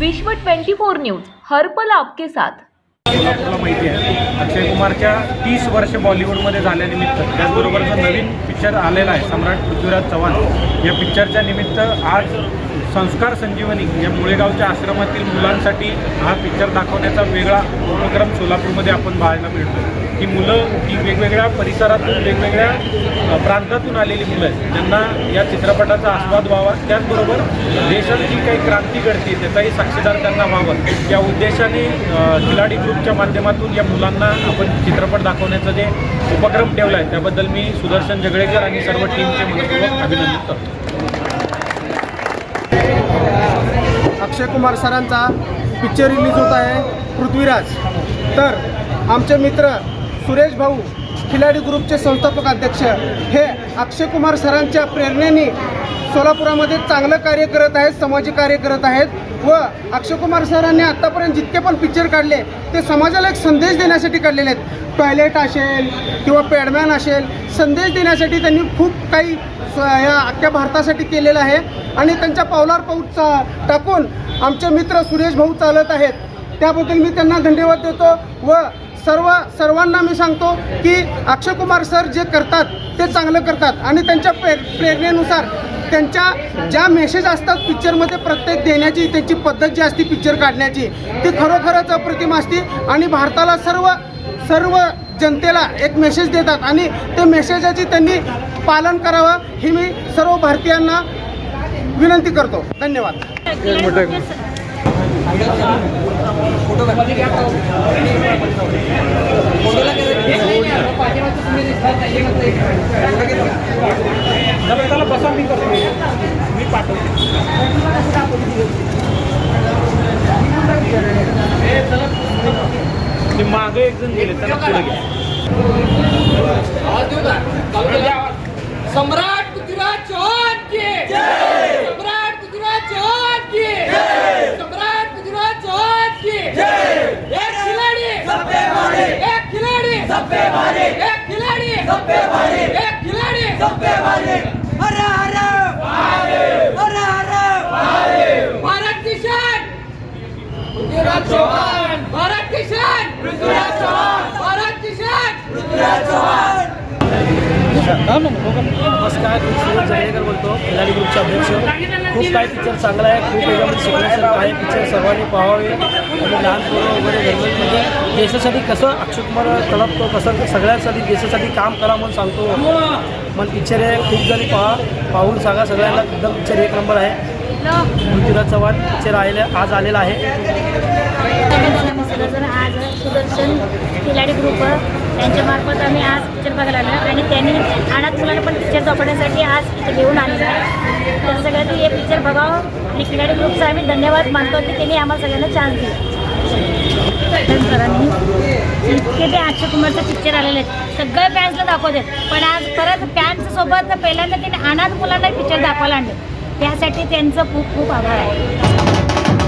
विश्व 24 न्यूज हरपल आपके साथ. आपल्याला माहिती आहे. अक्षय कुमारच्या तीस वर्ष बॉलिवूडमध्ये झाल्यानिमित्त त्याचबरोबर जो नवीन पिक्चर आलेला आहे सम्राट पृथ्वीराज चव्हाण या पिक्चरच्या निमित्त आज संस्कार संजीवनी या मुळेगावच्या आश्रमातील मुलांसाठी हा पिक्चर दाखवण्याचा वेगळा उपक्रम सोलापूरमध्ये आपण पाहायला मिळतो ही मुलं ही वेगवेगळ्या परिसरातून वेगवेगळ्या प्रांतातून आलेली मुलं आहेत. ज्यांना या चित्रपटाचा आस्वाद व्हावा त्याचबरोबर देशात जी काही क्रांती घडते त्याचाही साक्षीदार त्यांना व्हावं या उद्देशाने खिलाडी ग्रुपच्या माध्यमातून या मुलांना आपण चित्रपट दाखवण्याचा जे उपक्रम ठेवला आहे त्याबद्दल मी सुदर्शन जगळेकर आणि सर्व टीमचे मनपूर्वक अभिनंदन करतो. अक्षय कुमार सरांचा पिक्चर रिलीज होत आहे पृथ्वीराज. तर आमचे मित्र सुरेश भाऊ खिलाडी ग्रुपचे संस्थापक अध्यक्ष. हे अक्षय कुमार सरांच्या प्रेरणेने सोलापुरामध्ये चांगलं कार्य करत आहेत सामाजिक कार्य करत आहेत व अक्षय कुमार सरांनी आत्तापर्यंत जितके पण पिक्चर काढले ते समाजाला एक संदेश देण्यासाठी काढलेले आहेत. टॉयलेट असेल किंवा पॅडमॅन असेल संदेश देण्यासाठी त्यांनी खूप काही या अख्ख्या भारतासाठी केलेलं आहे. आणि त्यांच्या पावलावर पाऊल टाकून आमचे मित्र सुरेश भाऊ चालत आहेत. त्याबद्दल मी त्यांना धन्यवाद देतो व सर्वांना मी सांगतो की अक्षय कुमार सर जे करतात ते चांगलं करतात. आणि त्यांच्या प्रे प्रेरणेनुसार त्यांच्या ज्या मेसेज असतात पिक्चरमध्ये प्रत्येक देण्याची त्यांची पद्धत जी असते पिक्चर काढण्याची ती खरोखरच अप्रतिम असते. आणि भारताला सर्व सर्व जनतेला एक मेसेज देतात. आणि ते मेसेजाची त्यांनी पालन करावं ही मी सर्व भारतीयांना विनंती करतो. धन्यवाद त्याला बसा मी करतो एक पाठवतो ते एक जण गेले त्याला पुढे घ्या. सम्राट पृथ्वीराज चौहान की. सम्राट पृथ्वीराज चौहान की. सम्राट पृथ्वीराज चौहान की. एक खिलाडी. एक खिलाडी. एक खिलाडी. एक खिलाडी. भारत की शान पृथ्वीराज चौहान! भारत की पृथ्वीराज चौहान! भारत की शान! नमस्कार मी सुरेश जगडेकर बोलतो खिलाडी ग्रुपचा अध्यक्ष. खूप काही पिक्चर चांगला आहे खूप याच्यामध्ये शिकण्यासारखं आहे पिक्चर सर्वांनी पाहावे आणि लहान पोरं वगैरे घरमध्ये म्हणजे देशासाठी कसं अक्षय कुमार तळपतो कसं सगळ्यांसाठी देशासाठी काम करा म्हणून सांगतो. मग पिक्चर आहे खूप जणी पाहा पाहून सांगा सगळ्यांना एकदम पिक्चर एक नंबर आहे. पृथ्वीराज चव्हाण पिक्चर आलेलं आज आलेला आहे. आज सुदर्शन खिलाडी ग्रुप त्यांच्यामार्फत आम्ही आज पिक्चर बघायला आलो आणि त्यांनी अनाथ मुलांना पण पिक्चर दाखवण्यासाठी आज इथे घेऊन आलेलं आहे. तर सगळ्यांनी हे पिक्चर बघावं. आणि खिलाडी ग्रुपचा आम्ही धन्यवाद मानतो की त्यांनी आम्हाला सगळ्यांना चान्स दिला. सरांनी इतके ते अक्षय कुमारचे पिक्चर आलेले आहेत. सगळ्या फॅन्सला दाखवतात पण आज परत फॅन्ससोबत पहिल्यांदा त्यांनी अनाथ मुलांना पिक्चर दाखवायला आणले. त्यासाठी त्यांचं खूप खूप आभार आहे.